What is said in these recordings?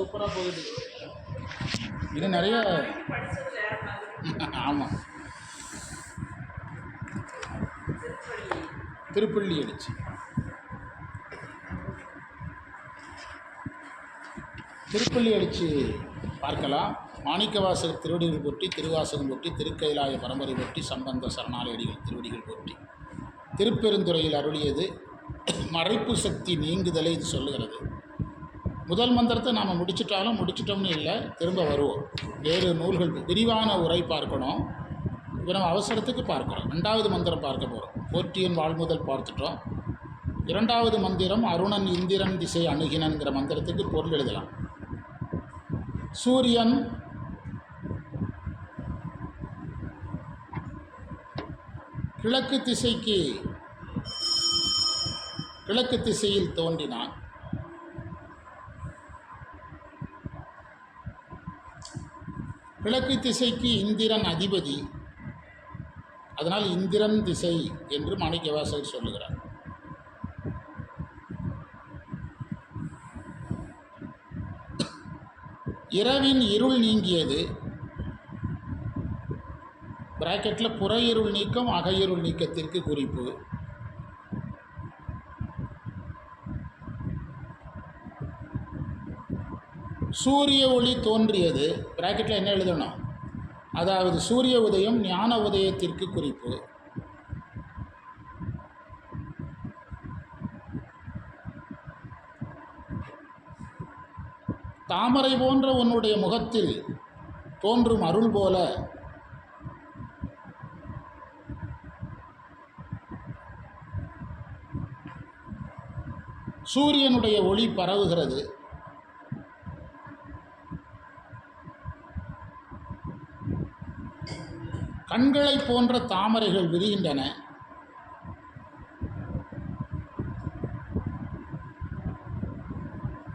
சூப்பராக போகுது. இது நிறைய ஆமாம் திருப்பள்ளி. எழுச்சி திருப்பள்ளி எழுச்சி பார்க்கலாம். மாணிக்கவாசகர் திருவடிகள் போற்றி திருவாசகம் போற்றி திருக்கைலாய பரம்பரை போற்றி சம்பந்த சரணாலயடிகள் திருவடிகள் போற்றி. திருப்பெருந்துறையில் அருளியது மறைப்பு சக்தி நீங்குதலை இது சொல்லுகிறது. முதல் மந்திரத்தை நாம் முடிச்சிட்டாலும் முடிச்சிட்டோம்னு இல்லை திரும்ப வருவோம். வேறு நூல்கள் விரிவான உரை பார்க்கணும். இப்போ நம்ம அவசரத்துக்கு பார்க்குறோம். ரெண்டாவது மந்திரம் பார்க்க போகிறோம் போற்றியன் வாழ்முதல் பார்த்துட்டோம். இரண்டாவது மந்திரம் அருணன் இந்திரன் திசை அணுகினன்கிற மந்திரத்துக்கு பொருள் எழுதலாம். சூரியன் கிழக்கு திசைக்கு கிழக்கு திசையில் தோன்றினான். கிழக்கு திசைக்கு இந்திரன் அதிபதி. அதனால் இந்திரன் திசை என்று மாணிக்கவாசகர் சொல்லுகிறார். இரவின் இருள் நீங்கியது. பிராக்கெட்டில் புற இருள் நீக்கம் அகையிருள் இருள் நீக்கத்திற்கு குறிப்பு. சூரிய ஒளி தோன்றியது. ப்ராக்கெட்டில் என்ன எழுதணும்? அதாவது சூரிய உதயம் ஞான உதயத்திற்கு குறிப்பு. தாமரை போன்ற உன்னுடைய முகத்தில் தோன்றும் அருள் போல. சூரியனுடைய ஒளி பரவுகிறது. கண்களைப் போன்ற தாமரைகள் விரிகின்றன.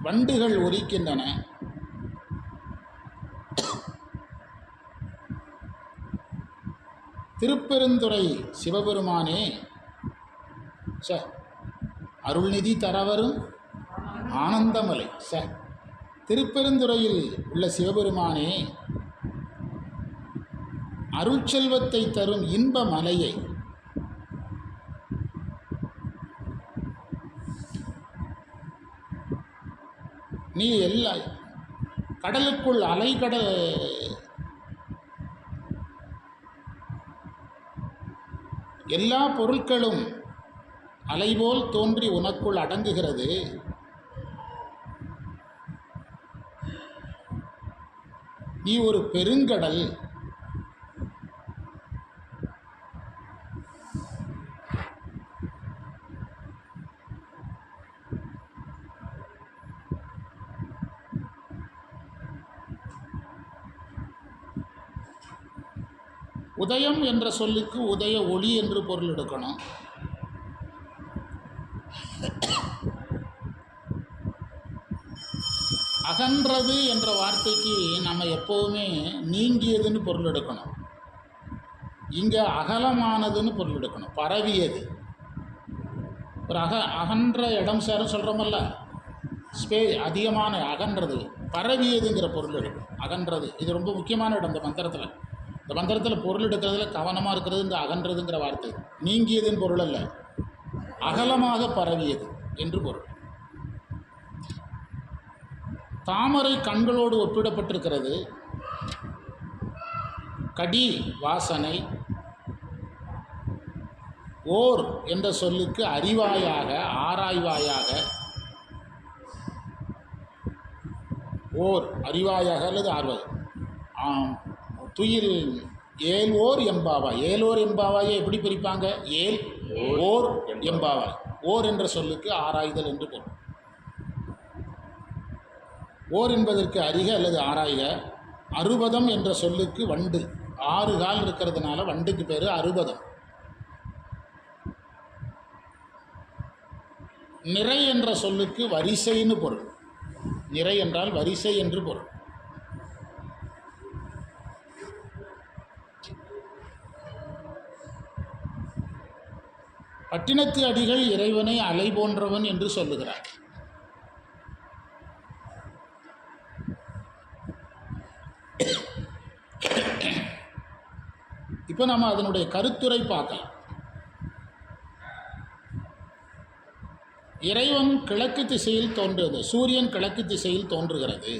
வண்டுகள் ஒலிக்கின்றன திருப்பெருந்துறை சிவபெருமானே ச அருள்நிதி தரவரும் ஆனந்தமலை ச திருப்பெருந்துறையில் உள்ள சிவபெருமானே அருட்செல்வத்தை தரும் இன்ப மலையை நீ எல்லா கடலுக்குள் அலைகடல் எல்லா பொருட்களும் அலைபோல் தோன்றி உனக்குள் அடங்குகிறது. நீ ஒரு பெருங்கடல். உதயம் என்ற சொல்லுக்கு உதய ஒளி என்று பொருள் எடுக்கணும். அகன்றது என்ற வார்த்தைக்கு நம்ம எப்போவுமே நீங்கியதுன்னு பொருள் எடுக்கணும். இங்கே அகலமானதுன்னு பொருள் எடுக்கணும். பரவியது. ஒரு அக அகன்ற இடம் சேர சொல்கிறோமல்ல ஸ்பே அதிகமான அகன்றது. பரவியதுங்கிற பொருள் எடுக்கும் அகன்றது. இது ரொம்ப முக்கியமான இடம் இந்த மந்திரத்தில். இந்த மந்திரத்தில் பொருள் எடுக்கிறதுல கவனமாக இருக்கிறது இந்த அகன்றதுங்கிற வார்த்தை. நீங்கியதுன்னு பொருள் அல்ல. அகலமாக பரவியது என்று பொருள். தாமரை கண்களோடு ஒப்பிடப்பட்டிருக்கிறது. கடி வாசனை ஓர் என்ற சொல்லுக்கு அறிவாயாக ஆராய்வாயாக ஓர் அறிவாயாக அல்லது ஆர்வாய் ஆம். துயில் ஏல் ஓர் எம்பாவாய். ஏலோர் எம்பாவாயை எப்படி பிரிப்பாங்க? ஏல் ஓர் எம்பாவாய். ஓர் என்ற சொல்லுக்கு ஆராய்தல் என்று பொருள். ஓர் என்பதற்கு அறிக அல்லது ஆராய்க அறுபதம் என்ற சொல்லுக்கு வண்டு. ஆறு கால் இருக்கிறதுனால வண்டுக்கு பேர் அறுபதம். நிறை என்ற சொல்லுக்கு வரிசைன்னு பொருள். நிறை என்றால் வரிசை என்று பொருள். பட்டினத்து அடிகள் இறைவனை அலை போன்றவன் என்று சொல்லுகிறார். இப்போ நம்ம அதனுடைய கருத்துரை பார்க்கலாம். இறைவன் கிழக்கு திசையில் தோன்றுகிறது சூரியன் கிழக்கு திசையில் தோன்றுகிறது.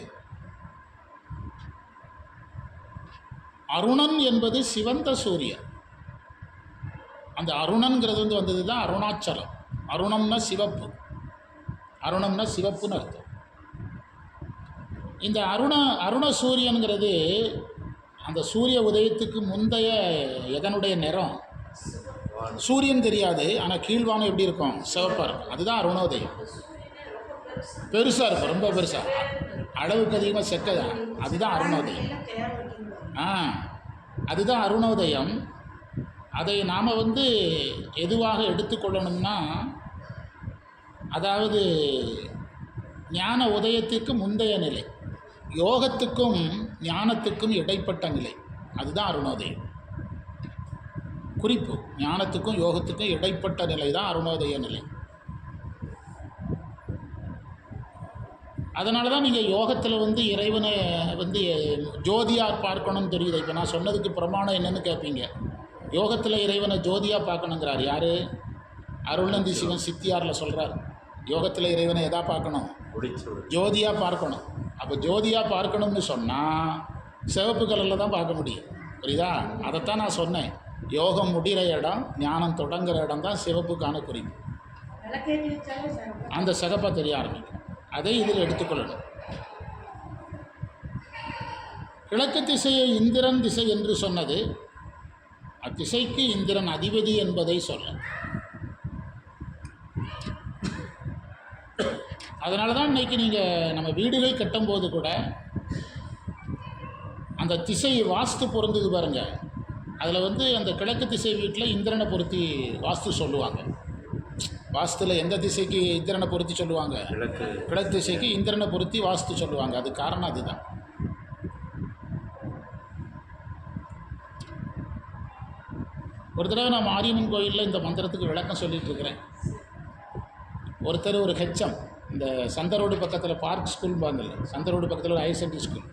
அருணன் என்பது சிவந்த சூரியன். அந்த அருணன்கிறது வந்து வந்தது தான் அருணாச்சலம். அருணம்னா சிவப்பு. அருணம்னா சிவப்புன்னு அர்த்தம். இந்த அருண அருண சூரியனுங்கிறது அந்த சூரிய உதயத்துக்கு முந்தைய எதனுடைய நிறம்? சூரியன் தெரியாது ஆனால் கீழ்வானம் எப்படி இருக்கும்? சிவப்பாக இருக்கும். அதுதான் அருணோதயம். பெருசாக இருக்கும் ரொம்ப பெருசாக அளவுக்கு அதிகமாக செக்கதான் அதுதான் அருணோதயம். ஆ அதுதான் அருணோதயம். அதை நாம் வந்து எதுவாக எடுத்துக்கொள்ளணும்னா அதாவது ஞான உதயத்திற்கு முந்தைய நிலை யோகத்துக்கும் ஞானத்துக்கும் இடைப்பட்ட நிலை அதுதான் அருணோதயம். குறிப்பு ஞானத்துக்கும் யோகத்துக்கும் இடைப்பட்ட நிலை தான் அருணோதய நிலை. அதனால தான் நீங்கள் யோகத்தில் வந்து இறைவனை வந்து ஜோதியார் பார்க்கணும்னு தெரியுது. இப்போ நான் சொன்னதுக்கு பிரமாணம் என்னன்னு கேட்பீங்க யோகத்தில் இறைவனை ஜோதியாக பார்க்கணுங்கிறார் யார்? அருள்நந்தி சிவன் சித்தியாரில் சொல்கிறார் யோகத்தில் இறைவனை எதா பார்க்கணும்? ஜோதியாக பார்க்கணும். அப்போ ஜோதியாக பார்க்கணும்னு சொன்னால் சிவப்பு கலரில் தான் பார்க்க முடியும். புரியுதா? அதைத்தான் நான் சொன்னேன். யோகம் முடிகிற இடம் ஞானம் தொடங்குற இடம் தான் சிவப்புக்கான குறிப்பு. அந்த சிகப்பை தெரிய ஆரம்பிக்கும். அதை இதில் எடுத்துக்கொள்ளணும். கிழக்கு திசையை இந்திரன் திசை என்று சொன்னது அத்திசைக்கு இந்திரன் அதிபதி என்பதை சொல்ல. அதனால தான் இன்னைக்கு நீங்கள் நம்ம வீடுகள் கட்டும்போது கூட அந்த திசை வாஸ்து பொருந்தது பாருங்க. அதில் வந்து அந்த கிழக்கு திசை வீட்டில் இந்திரனை பொருத்தி வாஸ்து சொல்லுவாங்க. வாஸ்துல எந்த திசைக்கு இந்திரனை பொருத்தி சொல்லுவாங்க? கிழக்கு. கிழக்கு திசைக்கு இந்திரனை பொருத்தி வாஸ்து சொல்லுவாங்க. அது காரணம் அதுதான். ஒரு தடவை நான் மாரியம்மன் கோயிலில் இந்த மந்திரத்துக்கு விளக்கம் சொல்லிகிட்ருக்கிறேன் ஒருத்தர் ஒரு ஹெச்எம் இந்த சந்தரோடு பக்கத்தில் பார்க் ஸ்கூல் பாங்கல்ல சந்தரோடு பக்கத்தில் ஒரு ஹையர் செகண்டரி ஸ்கூல்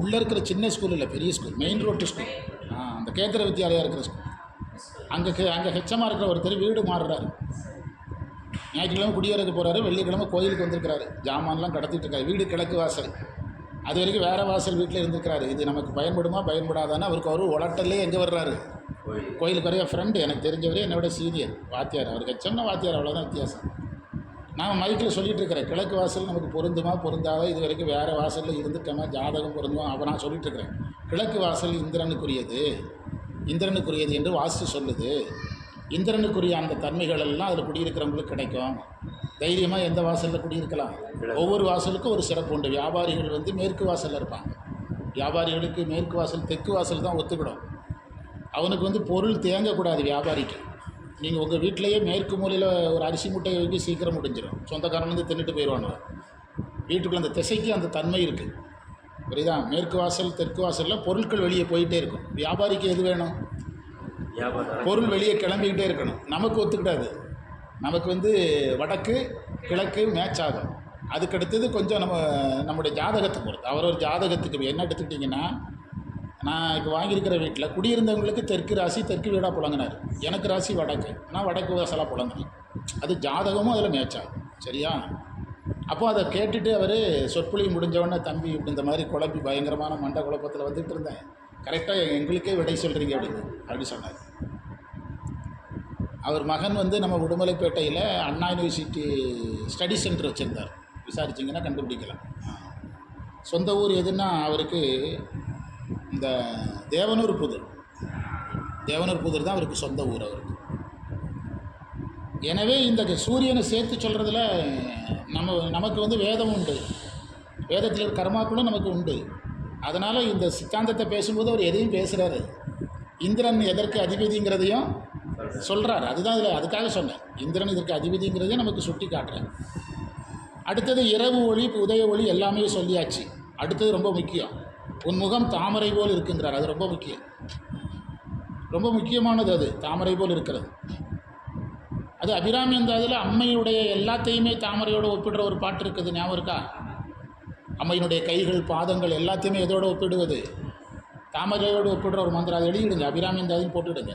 உள்ளே இருக்கிற சின்ன ஸ்கூல் இல்லை பெரிய ஸ்கூல் மெயின் ரோட்டு ஸ்கூல் அந்த கேந்திர வித்யாலயா இருக்கிற ஸ்கூல் அங்கே அங்கே ஹெச்எம்மாக இருக்கிற ஒருத்தர் வீடு மாறுறாரு. ஞாயிற்றுக்கிழமை குடியேறதுக்கு போகிறாரு வெள்ளிக்கிழமை கோயிலுக்கு வந்திருக்கிறாரு. ஜாமான்லாம் கடத்திட்டு இருக்காரு வீடு கிழக்கு வாசல். அது வரைக்கும் வேறு வாசல் வீட்டில் இருந்திருக்கிறாரு. இது நமக்கு பயன்படுமா பயன்படாதான்னு அவருக்கு அவர் உலட்டல்லே எங்கே வர்றாரு. கோயிலுக்கு வரைய ஃப்ரெண்டு எனக்கு தெரிஞ்சவரே என்னை விட சீனியர் வாத்தியார். அவருக்கு ஹெச்எம்னா வாத்தியார் அவ்வளோதான் வித்தியாசம். நான் மைக்கில் சொல்லிகிட்டு இருக்கிறேன். கிழக்கு வாசல் நமக்கு பொருந்துமா பொருந்தாதா? இது வரைக்கும் வேறு வாசலில் இருந்துட்டோமா ஜாதகம் பொருந்துமா அப்போ நான் சொல்லிகிட்டு இருக்கிறேன். கிழக்கு வாசல் இந்திரனுக்குரியது. இந்திரனுக்குரியது என்று வாஸ்து சொல்லுது. இந்திரனுக்குரிய அந்த தன்மைகள் எல்லாம் அதில் குடியிருக்கிறவங்களுக்கு கிடைக்கும். தைரியமாக எந்த வாசலில் குடியிருக்கலாம்? ஒவ்வொரு வாசலுக்கும் ஒரு சிறப்பு உண்டு. வியாபாரிகள் வந்து மேற்கு வாசலில் இருப்பாங்க. வியாபாரிகளுக்கு மேற்கு வாசல் தெற்கு வாசல் தான் ஒத்துக்கிடும். அவனுக்கு வந்து பொருள் தேங்கக்கூடாது வியாபாரிக்கு. நீங்கள் உங்கள் வீட்டிலேயே மேற்கு மூலையில் ஒரு அரிசி முட்டையை வைக்க சீக்கிரம் முடிஞ்சிடும் சொந்தக்காரன் வந்து தின்னுட்டு போயிடுவாங்க வீட்டுக்குள்ள அந்த திசைக்கு அந்த தன்மை இருக்குது புரியுதா? மேற்கு வாசல் தெற்கு வாசலில் பொருட்கள் வெளியே போயிட்டே இருக்கும். வியாபாரிக்கு எது வேணும்? பொருள் வெளியே கிளம்பிக்கிட்டே இருக்கணும். நமக்கு ஒத்துக்கிடாது. நமக்கு வந்து வடக்கு கிழக்கு மேட்ச் ஆகும் அதுக்கடுத்தது கொஞ்சம் நம்ம நம்முடைய ஜாதகத்தை பொறுத்து. அவர் ஒரு ஜாதகத்துக்கு என்ன எடுத்துக்கிட்டிங்கன்னா நான் இப்போ வாங்கியிருக்கிற வீட்டில் குடியிருந்தவங்களுக்கு தெற்கு ராசி தெற்கு வீடாக புழங்கினார் எனக்கு ராசி வடக்கு. நான் வடக்கு வாசலாக புழங்கினேன் அது ஜாதகமும் அதில் மேட்ச் ஆகும் சரியா? அப்போ அதை கேட்டுட்டு அவர் சொற்பொழி முடிஞ்சவொடனே தம்பி இப்படி இந்த மாதிரி குழப்பி பயங்கரமான மண்டை குழப்பத்தில் வந்துட்டு இருந்தேன். கரெக்டாக எங்களுக்கே விடை சொல்கிறீங்க அப்படின்னு அப்படி சொன்னார். அவர் மகன் வந்து நம்ம உடுமலைப்பேட்டையில் அண்ணா யூனிவர்சிட்டி ஸ்டடி சென்டர் வச்சுருந்தார். விசாரிச்சிங்கன்னா கண்டுபிடிக்கலாம். சொந்த ஊர் எதுன்னா அவருக்கு இந்த தேவனூர் புதிர். தேவனூர் புதிர் தான் அவருக்கு சொந்த ஊர் அவருக்கு. எனவே இந்த சூரியனை சேர்த்து சொல்கிறதுல நம்ம நமக்கு வந்து வேதம் உண்டு. வேதத்தில் இருக்க கர்மாக்களும் நமக்கு உண்டு. அதனால் இந்த சித்தாந்தத்தை பேசும்போது அவர் எதையும் பேசுகிறாரு இந்திரன் எதற்கு அதிபதிங்கிறதையும் சொல்கிறார் அதுதான் இதில் அதுக்காக சொன்னேன். இந்திரன் இதற்கு அதிபதிங்கிறதையும் நமக்கு சுட்டி காட்டுறேன். அடுத்தது இரவு ஒளி உதய ஒளி எல்லாமே சொல்லியாச்சு. அடுத்தது ரொம்ப முக்கியம். உன் முகம் தாமரை போல் இருக்குங்கிறார் அது ரொம்ப முக்கியம். ரொம்ப முக்கியமானது அது தாமரை போல் இருக்கிறது. அது அபிராமி அந்தாதில் அம்மையுடைய எல்லாத்தையுமே தாமரையோடு ஒப்பிடுற ஒரு பாட்டு இருக்குது ஞாபகம் இருக்கா? அம்மையினுடைய கைகள் பாதங்கள் எல்லாத்தையுமே எதோடு ஒப்பிடுவது? தாமரையோடு ஒப்பிடுற ஒரு மந்திரம் அதை எழுதிடுங்க. அபிராமி இந்தாதின்னு போட்டுவிடுங்க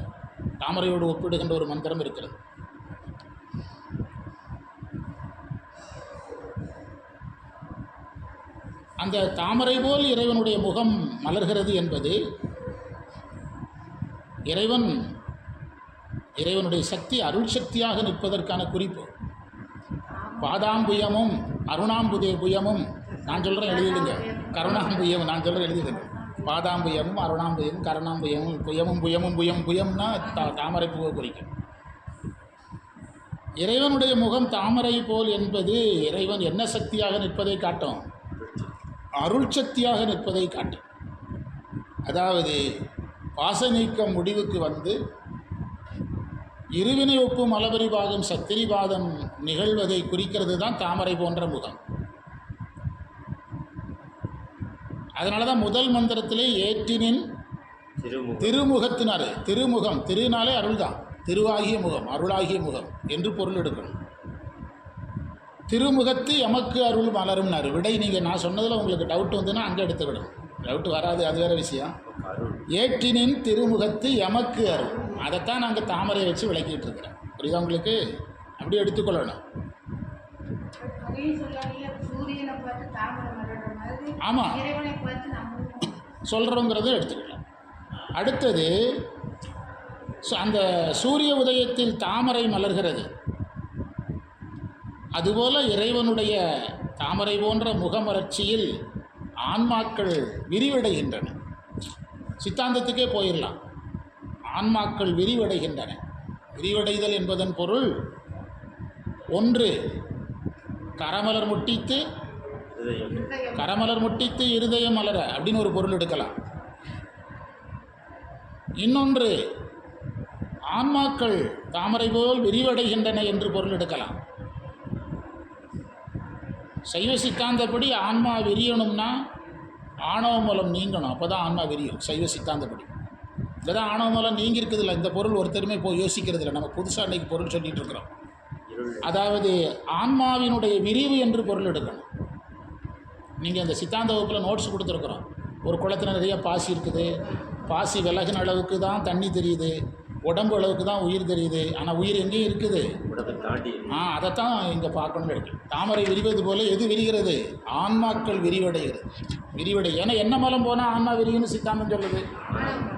தாமரையோடு ஒப்பிடுகின்ற ஒரு மந்திரம் இருக்கிறது. அந்த தாமரை போல் இறைவனுடைய முகம் மலர்கிறது என்பது இறைவன் இறைவனுடைய சக்தி அருள் சக்தியாக நிற்பதற்கான குறிப்பு. பாதாம்புயமும் அருணாம்புதே புயமும் நான் சொல்கிறேன் எழுதிடுங்க. கருணாம்புயம் நான் சொல்கிறேன் எழுதிடுங்க. பாதாம்புயமும் அருணாம்புயமும் கருணாம்புயமும் புயமும் புயமும் புயம் புயம்னா தா தாமரை பூவை குறிக்கும். இறைவனுடைய முகம் தாமரை போல் என்பது இறைவன் என்ன சக்தியாக நிற்பதை காட்டும்? அருள் சக்தியாக நிற்பதை காட்டும் அதாவது பாச நீக்கம் முடிவுக்கு வந்து இருவினை ஒப்பும் மலபரிபாகம் சத்திரிபாதம் நிகழ்வதை குறிக்கிறது தான் தாமரை போன்ற முகம். அதனால தான் முதல் மந்திரத்திலே ஏற்றினின் திருமுகத்தினார் திருமுகம் திருநாளே அருள் தான் திருவாகிய முகம் அருளாகிய முகம் என்று பொருள் எடுக்கணும். திருமுகத்து எமக்கு அருள் மலரும்னாரு விடை நீங்கள் நான் சொன்னதில் உங்களுக்கு டவுட் வந்துன்னா அங்கே எடுத்துக்கிடும் டவுட் வராது அது வேறு விஷயம். ஏற்றினின் திருமுகத்து எமக்கு அருள். அதைத்தான் நாங்கள் தாமரையை வச்சு விளக்கிட்டு இருக்கிறோம். புரியுதா உங்களுக்கு? அப்படியே எடுத்துக்கொள்ளணும். ஆமாம் சொல்கிறோங்கிறத எடுத்துக்கலாம். அடுத்தது அந்த சூரிய உதயத்தில் தாமரை மலர்கிறது. அதுபோல இறைவனுடைய தாமரை போன்ற முகமலர்ச்சியில் ஆன்மாக்கள் விரிவடைகின்றன. சித்தாந்தத்துக்கே போயிடலாம் ஆன்மாக்கள் விரிவடைகின்றன. விரிவடைதல் என்பதன் பொருள் ஒன்று கரமலர் முட்டித்து கரமலர் முட்டித்து இருதயம் மலர அப்படின்னு ஒரு பொருள் எடுக்கலாம். இன்னொன்று ஆன்மாக்கள் தாமரை போல் விரிவடைகின்றன என்று பொருள் எடுக்கலாம். சைவ சித்தாந்தப்படி ஆன்மா விரியணும்னா ஆணவ மூலம் நீங்கணும். அப்போ தான் ஆன்மா விரியும். சைவ சித்தாந்தப்படி இதான் ஆணவ மூலம் நீங்கி இருக்குதுல்ல இந்த பொருள் ஒருத்தருமே போய் யோசிக்கிறது இல்லை நம்ம புதுசாக அன்றைக்கி பொருள் சொல்லிகிட்டு இருக்கிறோம். அதாவது ஆன்மாவினுடைய விரிவு என்று பொருள் எடுக்கணும். நீங்கள் அந்த சித்தாந்த வகுப்பில் நோட்ஸ் கொடுத்துருக்குறோம். ஒரு குளத்துல நிறைய பாசி இருக்குது. பாசி விலகின அளவுக்கு தான் தண்ணி தெரியுது. உடம்பு அளவுக்கு தான் உயிர் தெரியுது. ஆனால் உயிர் எங்கேயும் இருக்குது. ஆ அதைத்தான் இங்கே பார்க்கணும்னு இருக்கு தாமரை விரிவது போல எது விரிகிறது? ஆன்மாக்கள் விரிவடைகிறது. விரிவடை ஏன்னா என்ன மூலம் போனால் ஆன்மா விரிவுன்னு சித்தாந்தம் சொல்லுது.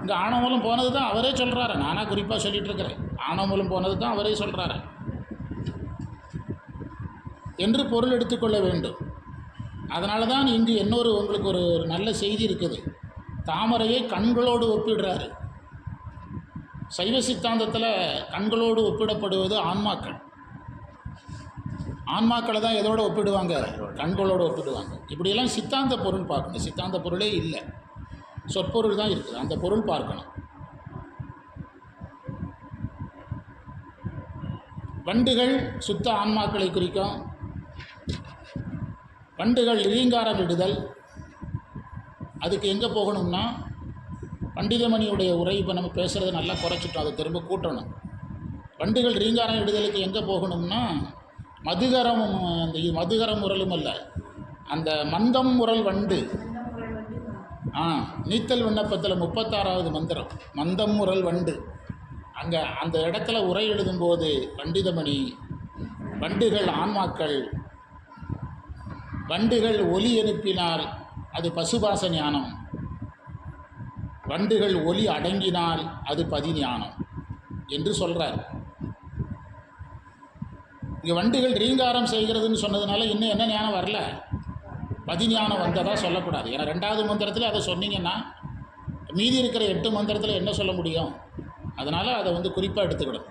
இங்கே ஆணவமூலம் போனது தான் அவரே சொல்கிறாரு நானாக குறிப்பாக சொல்லிட்டு இருக்கிறேன். ஆணவமூலம் போனது தான் அவரே சொல்கிறாரு என்று பொருள் எடுத்துக்கொள்ள வேண்டும். அதனால தான் இங்கு இன்னொரு உங்களுக்கு ஒரு நல்ல செய்தி இருக்குது. தாமரையை கண்களோடு ஒப்பிடுறாரு. சைவ சித்தாந்தத்தில் கண்களோடு ஒப்பிடப்படுவது ஆன்மாக்கள். ஆன்மாக்களை தான் எதோடு ஒப்பிடுவாங்க? கண்களோடு ஒப்பிடுவாங்க. இப்படியெல்லாம் சித்தாந்த பொருள் பார்க்கணும். சித்தாந்த பொருளே இல்லை. சொற்பொருள் தான் இருக்குது. அந்த பொருள் பார்க்கணும். வண்டுகள் சுத்த ஆன்மாக்களை குறிக்கும். வண்டுகள் இழிங்காரம் இடுதல் அதுக்கு எங்கே போகணும்னா பண்டிதமணியுடைய உரை இப்போ நம்ம பேசுகிறத நல்லா குறைச்சிட்டோம். அதை திரும்ப கூட்டணும். வண்டுகள் ரீங்காரம் விடுதலுக்கு எங்கே போகணும்னா மதுகரம் அந்த இது மதுகரம் முரலும் அல்ல. அந்த மந்தம் முரல் வண்டு. ஆ நீத்தல் விண்ணப்பத்தில் முப்பத்தாறாவது மந்திரம். மந்தம் முரல் வண்டு. அங்கே அந்த இடத்துல உரை எழுதும்போது பண்டிதமணி வண்டுகள் ஆன்மாக்கள் வண்டுகள் ஒலி எழுப்பினால் அது பசுபாச ஞானம். வண்டுகள் ஒலி அடங்கினால் அது பதிஞானம் என்று சொல்கிறார் இங்கே வண்டுகள் ரீங்காரம் செய்கிறதுன்னு சொன்னதுனால இன்னும் என்ன ஞானம் வரல? பதிஞானம் வந்ததாக சொல்லக்கூடாது. ஏன்னா ரெண்டாவது மந்திரத்தில் அதை சொன்னீங்கன்னா மீதி இருக்கிற எட்டு மந்திரத்தில் என்ன சொல்ல முடியும்? அதனால் அதை வந்து குறிப்பாக எடுத்துக்கிடும்.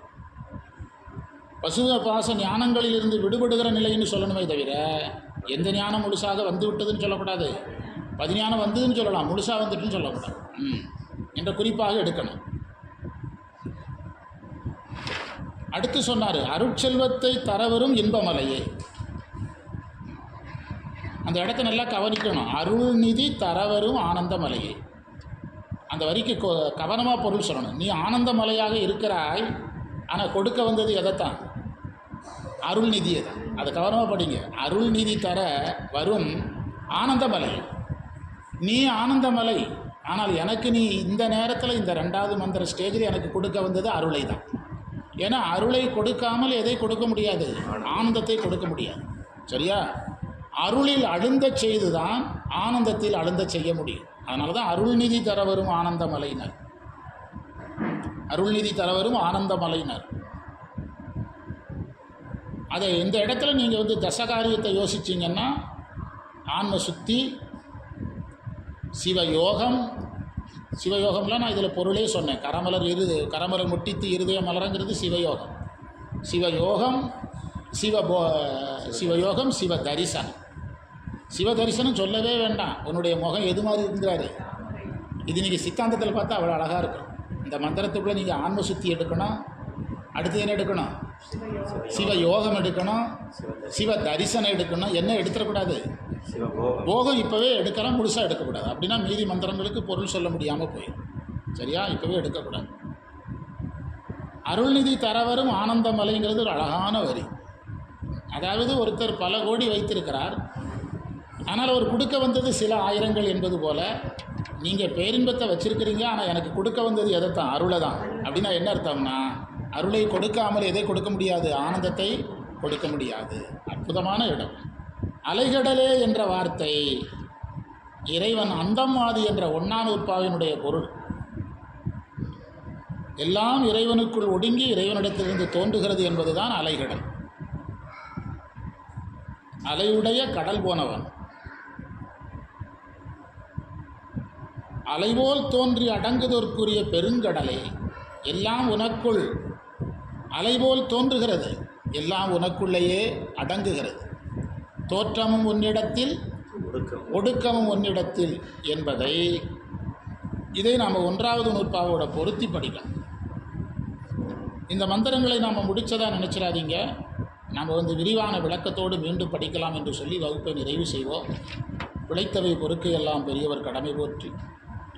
பசுவ பாச ஞானங்களிலிருந்து விடுபடுகிற நிலைன்னு சொல்லணுமே தவிர எந்த ஞானம் முழுசாக வந்து விட்டதுன்னு சொல்லக்கூடாது. பதிஞானம் வந்ததுன்னு சொல்லலாம் முழுசாக வந்துட்டுன்னு சொல்லக்கூடாது. ம். என்ற குறிப்பாக எடுக்கணும். அடுத்து சொன்னார் அருட்செல்வத்தை தரவரும் இன்பமலையே. அந்த இடத்த நல்லா கவனிக்கணும். அருள்நிதி தரவரும் ஆனந்தமலையே. அந்த வரிக்கு கவனமாக பொருள் சொல்லணும். நீ ஆனந்தமலையாக இருக்கிறாய் ஆனால் கொடுக்க வந்தது எதைத்தான்? அருள்நிதியை தான் அதை கவனமாக படிங்க. அருள்நிதி தர வரும் ஆனந்தமலை நீ ஆனந்தமலை. ஆனால் எனக்கு நீ இந்த நேரத்தில் இந்த ரெண்டாவது மந்திர ஸ்டேஜில் எனக்கு கொடுக்க வந்தது அருளை தான். ஏன்னா அருளை கொடுக்காமல் எதை கொடுக்க முடியாது. ஆனந்தத்தை கொடுக்க முடியாது. சரியா? அருளில் அழுந்தச் செய்து தான் ஆனந்தத்தில் அழுந்தச் செய்ய முடியும். அதனால தான் அருள்நிதி தர வரும் ஆனந்தமலையினர். அருள்நிதி தர வரும் ஆனந்தமலையினர். அதை இந்த இடத்துல நீங்கள் வந்து தசகாரியத்தை யோசிச்சிங்கன்னா ஆன்ம சுத்தி சிவயோகம் சிவயோகம்லாம் நான் இதில் பொருளே சொன்னேன். கரமலர் இரு கரமலர் முட்டித்து இருதய மலரங்கிறது சிவயோகம். சிவயோகம் சிவபோ சிவயோகம் சிவ தரிசனம். சிவ தரிசனம் சொல்லவே வேண்டாம். உன்னுடைய முகம் எது மாதிரி இருக்கிறாரு? இது நீங்கள் சித்தாந்தத்தில் பார்த்தா அவ்வளோ அழகாக இருக்கும். இந்த மந்திரத்துக்குள்ளே நீங்கள் ஆன்ம சுத்தி எடுக்கணும். அடுத்து என்ன எடுக்கணும்? சிவ யோகம் எடுக்கணும். சிவ தரிசனம் எடுக்கணும். என்ன எடுத்துடக்கூடாது? போகம் இப்போவே எடுக்கலாம் முழுசாக எடுக்கக்கூடாது. அப்படின்னா மீதி மந்திரங்களுக்கு பொருள் சொல்ல முடியாமல் போயிடும் சரியா? இப்போவே எடுக்கக்கூடாது. அருள்நிதி தரவரும் ஆனந்தமலைங்கிறது ஒரு அழகான வரி. அதாவது ஒருத்தர் பல கோடி வைத்திருக்கிறார். ஆனால் அவர் கொடுக்க வந்தது சில ஆயிரங்கள் என்பது போல நீங்கள் பேரின்பத்தை வச்சிருக்கிறீங்க ஆனால் எனக்கு கொடுக்க வந்தது எதைத்தான்? அருளை தான். அப்படின்னா என்ன அர்த்தம்னா அருளை கொடுக்காமல் எதை கொடுக்க முடியாது? ஆனந்தத்தை கொடுக்க முடியாது. அற்புதமான இடம். அலைகடலே என்ற வார்த்தை. இறைவன் அந்தமாதி என்ற ஒன்னானூர்பாவினுடைய பொருள். எல்லாம் இறைவனுக்குள் ஒடுங்கி இறைவனிடத்திலிருந்து தோன்றுகிறது என்பதுதான் அலைகடல். அலையுடைய கடல் போனவன். அலைபோல் தோன்றி அடங்குதற்குரிய பெருங்கடலே எல்லாம் உனக்குள். அலைபோல் தோன்றுகிறது எல்லாம் உனக்குள்ளேயே அடங்குகிறது. தோற்றமும் உன்னிடத்தில் ஒடுக்கம் ஒடுக்கமும் உன்னிடத்தில் என்பதை இதை நாம் ஒன்றாவது நூற்பாவோட பொருத்தி படிக்கணும் இந்த மந்திரங்களை நாம் முடிச்சதா நினச்சிடாதீங்க. நாம் வந்து விரிவான விளக்கத்தோடு மீண்டும் படிக்கலாம் என்று சொல்லி வகுப்பை நிறைவு செய்வோம். பிழைத்தவை பொறுக்கு எல்லாம் பெரியவர் கடமை போற்றி.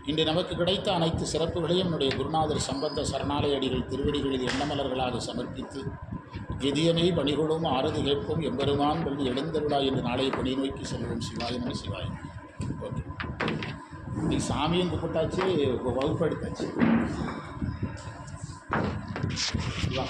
இன்று நமக்கு கிடைத்த அனைத்து சிறப்புகளையும் என்னுடைய குருநாதர் சம்பந்த சரணாலய அடிகள் திருவடிகளில் எண்ணமலர்களாக சமர்ப்பித்து எதியமை பணிகளும் ஆறுதி கேட்போம் எம்பெருமான் பள்ளி எழுந்தருளா என்று நாளைய பணி நோக்கி செல்வோம் சிவாயன சிவாயம் ஓகே. நீ சாமியும் கூப்பிட்டாச்சு வகுப்பு எடுத்தாச்சு. வா,